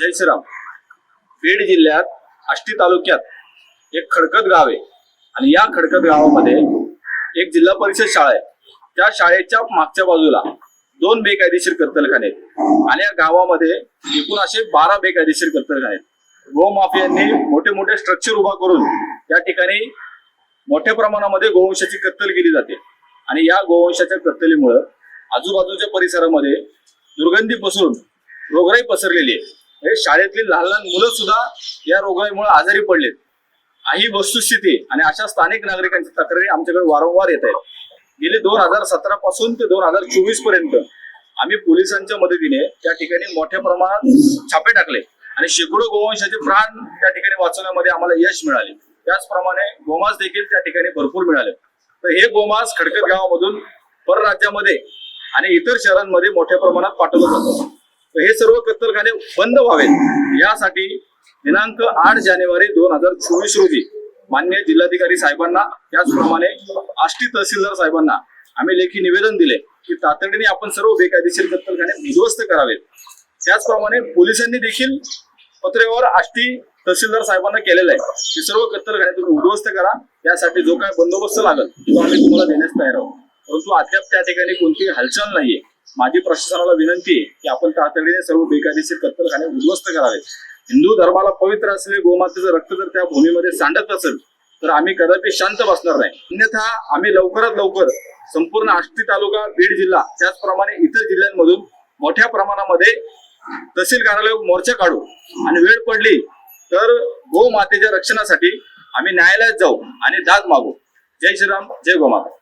जय श्रीराम. बीड जिल्ह्यात आष्टी तालुक्यात एक खडकत गाव आहे. आणि या खडकत गावामध्ये एक जिल्हा परिषद शाळा आहे. त्या शाळेच्या मागच्या बाजूला दोन बेकायदेशीर कत्तलखाने आहेत. आणि या गावामध्ये एकूण असे बारा बेकायदेशीर कत्तलखाने आहेत. गोमाफियांनी मोठे मोठे स्ट्रक्चर उभा करून त्या ठिकाणी मोठ्या प्रमाणामध्ये गोवंशाची कत्तल केली जाते. आणि या गोवंशाच्या कत्तलीमुळं आजूबाजूच्या परिसरामध्ये दुर्गंधी पसरून रोगराई पसरलेली आहे. हे शाळेतली लहान लहान मुलं सुद्धा या रोगामुळे आजारी पडलेत. ही वस्तुस्थिती आणि अशा स्थानिक नागरिकांची तक्रारी आमच्याकडे वारंवार येत आहेत. गेले दोन हजार सतरा पासून ते दोन हजार चोवीसपर्यंत आम्ही पोलिसांच्या मदतीने त्या ठिकाणी मोठ्या प्रमाणात छापे टाकले. आणि शेकडो गोवंशाचे प्राण त्या ठिकाणी वाचवण्यामध्ये आम्हाला यश मिळाले. त्याचप्रमाणे गोमांस देखील त्या ठिकाणी भरपूर मिळाले. तर हे गोमांस खडकत गावामधून परराज्यामध्ये आणि इतर शहरांमध्ये मोठ्या प्रमाणात पाठवलं जातं हे सर्व कत्तलखाने बंद व्हावेत. यासाठी दिनांक आठ जानेवारी दोन हजार चोवीस रोजी मान्य जिल्हाधिकारी साहेबांना त्याचप्रमाणे आष्टी तहसीलदार साहेबांना आम्ही लेखी निवेदन दिले की तातडीने आपण सर्व बेकायदेशीर कत्तलखाने उद्ध्वस्त करावेत. त्याचप्रमाणे पोलिसांनी देखील पत्रेवर आष्टी तहसीलदार साहेबांना केलेलं आहे की सर्व कत्तलखाने तुम्ही उद्ध्वस्त करा त्यासाठी जो काय बंदोबस्त लागेल तो आम्ही तुम्हाला देण्यास तयार आहोत. परंतु अद्याप त्या ठिकाणी कोणतीही हालचाल नाहीये. माझी प्रशासनाला विनंती आहे की आपण तातडीने सर्व बेकायदेशीर कत्तलखाने उद्ध्वस्त करावेत. हिंदू धर्माला पवित्र असलेले गोमातेचं रक्त जर त्या भूमीमध्ये सांडत असेल तर आम्ही कदापि शांत बसणार नाही. अन्यथा आम्ही लवकरात लवकर संपूर्ण आष्टी तालुका बीड जिल्हा त्याचप्रमाणे इतर जिल्ह्यांमधून मोठ्या प्रमाणामध्ये तहसील कार्यालय मोर्चा काढू. आणि वेळ पडली तर गोमातेच्या रक्षणासाठी आम्ही न्यायालयात जाऊ आणि दाद मागू. जय श्रीराम जय गोमाता.